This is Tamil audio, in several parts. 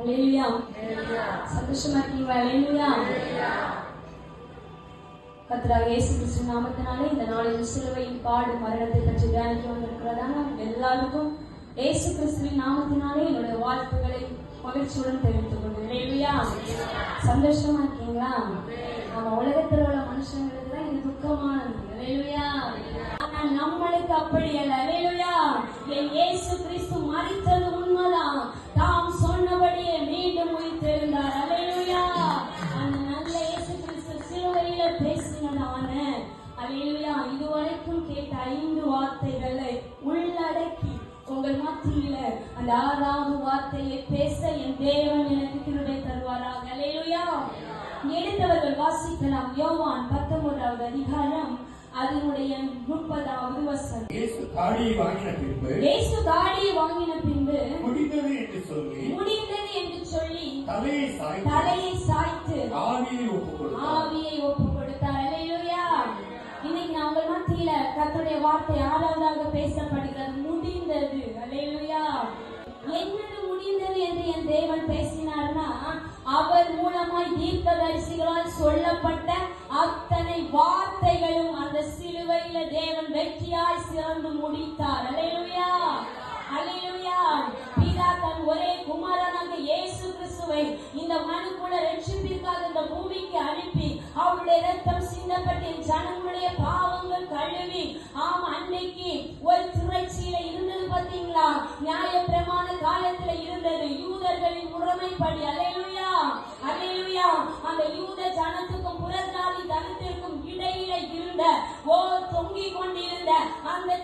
அல்லேலூயா சந்தோஷமா இருக்கீங்களா? அல்லேலூயா கர்த்தராக இயேசு கிறிஸ்து நாமத்தினாலே இந்த நாளில் சிலுவையின் பாடு மரணத்தை பற்றி தியானிக்க வந்திருக்கிறதான எல்லாருக்கும் இயேசு கிறிஸ்துவின் நாமத்தினாலே என்னுடைய வாழ்த்துக்களை மகிழ்ச்சியுடன் தெரிவித்துக் கொள்கிறேன். சந்தோஷமா இருக்கீங்களா? நம்ம உலகத்தில் உள்ள மனுஷங்களுக்கு தான் இது துக்கமானது. நம்மளுக்கு அப்படி அல்ல. ஏசு என் இயேசு கிறிஸ்து மறித்தது உண்மைதான். இதுவரைக்கும் கேட்ட ஐந்து வார்த்தைகளை உள்ளடக்கி உங்கள் மத்தியில அந்த ஆறாவது வார்த்தையை பேச என் தேவன் எனக்கு கிருபை தருவாராக. எடுத்தவர்கள் வாசிக்கலாம். யோவான் பத்தொன்பதாவது அதிகாரம் அதனுடைய முப்பதாவது வசனம். இயேசு தாடியை வாங்கின பின்பு இயேசு தாடியை வாங்கின பின்பு முடிந்தது என்று சொல்லி முடிந்தது என்று சொல்லி தலையை சாய்த்து தலையை சாய்த்து ஆவியை ஒப்புக் கொடுத்தார் ஆவியை ஒப்பு கொடுத்தார் அல்லேலூயா இன்னைக்கு நான் உங்கள் மத்தியில கத்துடைய வார்த்தை ஆறாவதாக பேசப்படுகிறது. முடிந்தது. அல்லேலூயா என்னது முடிந்தது என்று என் தேவன் பேசினார்னா அவர் மூலமாய் தீர்க்கதரிசிகளால் சொல்லப்பட்ட அத்தனை வார்த்தைகளும் அந்த சிலுவையில தேவன் வெற்றியாய் சிறந்து முடித்தார். அல்லேலூயா அல்லேலூயா பிதா தன் ஒரே குமாரனாக இயேசு கிறிஸ்துவை இந்த மனுக்குள்ள ரட்சிப்பிற்காக இந்த பூமிக்கு அனுப்பி அவருடைய ரத்தம் சிந்தப்பட்டு என் ஜனங்களுடைய பாவங்கள் கழுவி. ஆம் அன்னைக்கு ஒரு திரைச்சியில இருந்தது பாத்தீங்களா நியாய பிரமாண காலத்துல இருந்தது. யூதர்களின் முறைமைப்படி. அலையுயா அலையுயா அந்த யூத ஜனத்துக்கும் புறஜாதி தனத்திற்கும் இடையில இருந்த ஓ தொங்கிக் கொண்டிருந்த அந்த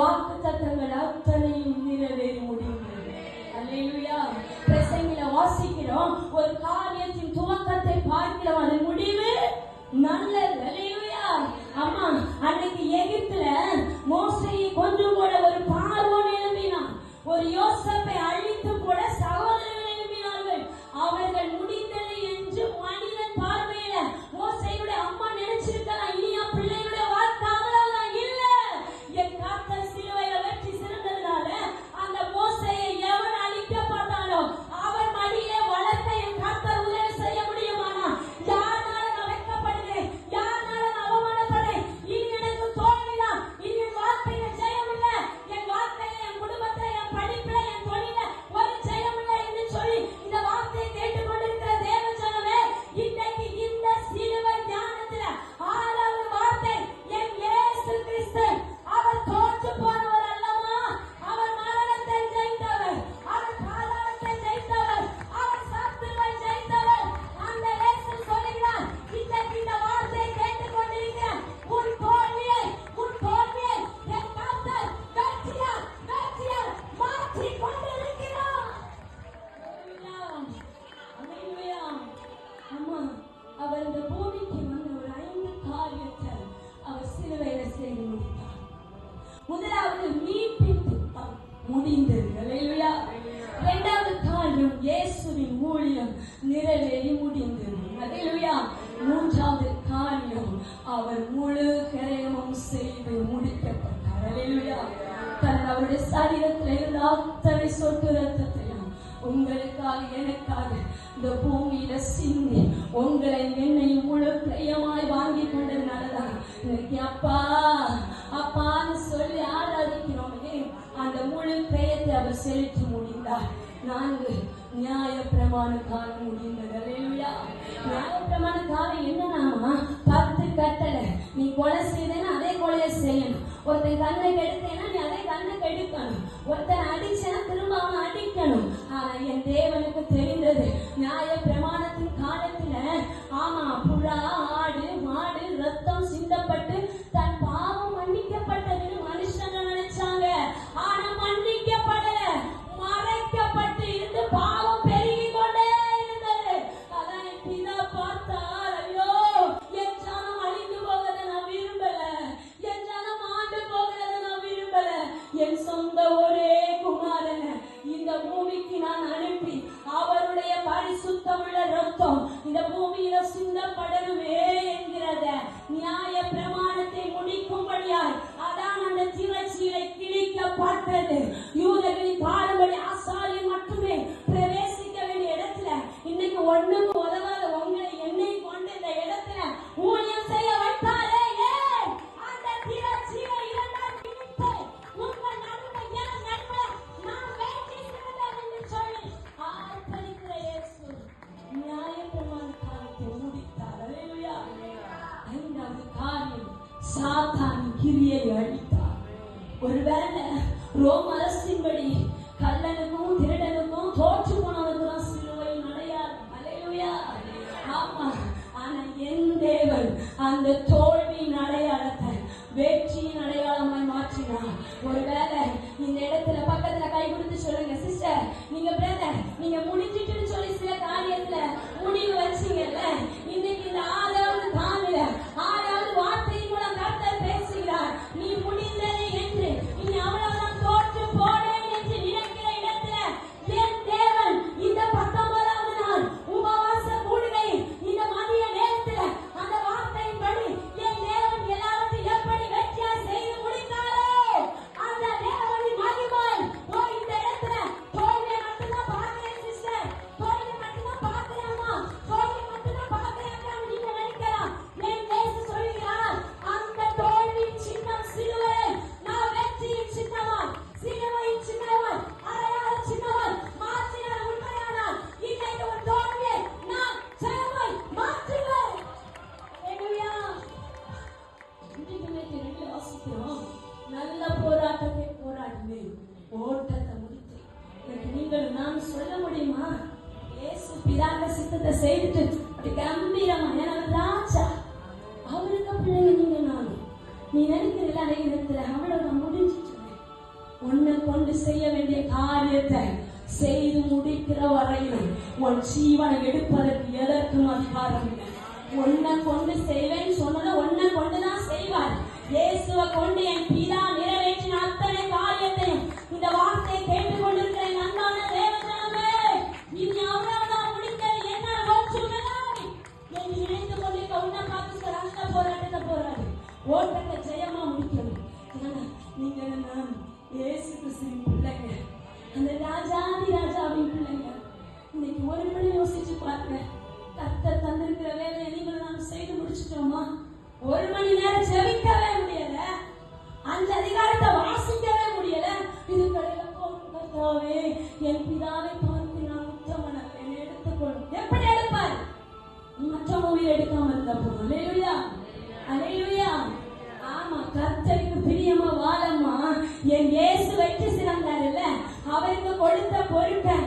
சொல்லப்பட்ட வாக்கு மூன்றாவது காரியம் அவர் முழு கிரயமும் செய்து முடிக்கப்பட்டார். அல்லேலூயா தன் அவருடைய சரீரத்தில் இருந்த அத்தனை சொட்டு ரத்தத்தையும் உங்களுக்காக எனக்காக இந்த பூமியில சிந்தி உங்களை என்னையும் முழு கிரயமாய் வாங்கி கொண்டதுனாலதான் இன்னைக்கு அப்பா அப்பான்னு சொல்லி ஆராதிக்கிறோமே. அந்த முழு கிரயத்தை அவர் செலுத்தி முடிந்தார். நான்கு நியாய பிரமாண காலம் முடிந்தது நியாய பிரமாண காலம் என்னன்னா பத்து கட்டளை. நீ கொலை செய்தேன்னா அதே கொலையை செய்யணும். ஒருத்தன் கண்ணை கெடுத்தேன்னா நீ அதே கண்ணை கெடுக்கணும். ஒருத்தன் அடிச்சேன்னா திரும்ப அவன் அடிக்கணும். ஆனா என் தேவனுக்கு சாத்தான் கிரியை அழித்தார். ஒருவேளை ரோம் அரசின்படி கள்ளனுக்கும் திருடனுக்கும் தோற்று போனவனுக்கும் தான் சிலுவையின் அடையாளம் அல்லேலூயா ஆமா ஆனா என் தேவன் அந்த தோல்வியின் அடையாளத்தை வெற்றியின் அடையாளமாய் மாற்றினார். ஒருவேளை இந்த இடத்துல பக்கத்துல கை கொடுத்து சொல்லுங்க சிஸ்டர் நீங்க பிரதர் நீங்க முடிஞ்சிட்டுன்னு சொல்லி சில காரியத்துல முடிவு வச்சீங்கல்ல? இன்னைக்கு இந்த ஆறு நான் சொல்ல முடியுமா? இயேசு பிதாங்க சித்தத்தை செய்துட்டு அப்படி கம்பீரமா ஏன்னா ராஜா. அவருக்கு பிள்ளைங்க நீங்க நான் நீ நினைக்கிற அதே இடத்துல அவ்வளவு முடிஞ்சிட்டு உன்னை கொண்டு செய்ய வேண்டிய காரியத்தை செய்து முடிக்கிற வரையில் உன் ஜீவனை எடுப்பதற்கு எதற்கும் அதிகாரம் இல்லை. உன்னை கொண்டு செய்வேன்னு சொன்னதை உன்னை கொண்டுதான் செய்வார். இயேசுவை கொண்டு என் பிதா நிறைவேற்றின அத்தனை காரியத்தையும் இந்த வார்த்தை ஓட்டத்தை ஜெயமா முடிக்கணும். அதனால நீங்க இயேசு ஏசு கிறிஸ்துவின் பிள்ளைங்க. அந்த ராஜாதி ராஜாவின் பிள்ளைங்க. இன்னைக்கு ஒரு மணி யோசிச்சு பாருங்க. கத்த தந்திருக்கிற வேலையை நீங்களும் நாம் செய்து முடிச்சுட்டோமா ஒரு மணி நேரம் ஜெபிக்கவே முடியல. அந்த அதிகாரத்தை வாசிக்கவே முடியல. இது கடையில போட்டாவே என் பிதாவை பார்த்து நான் உத்தமன எடுத்துக்கொள்ளும் எப்படி எடுப்பார்? மற்றவங்க உயிர் எடுக்காம இருந்த போதும். அலையிலுயா? அலையிலுயா? வாழம்மா கத்தருக்கு பிரியமா வாழம்மா. என் இயேசு வைத்து சிறந்தார் இல்ல அவருக்கு கொடுத்த பொருட்கள்.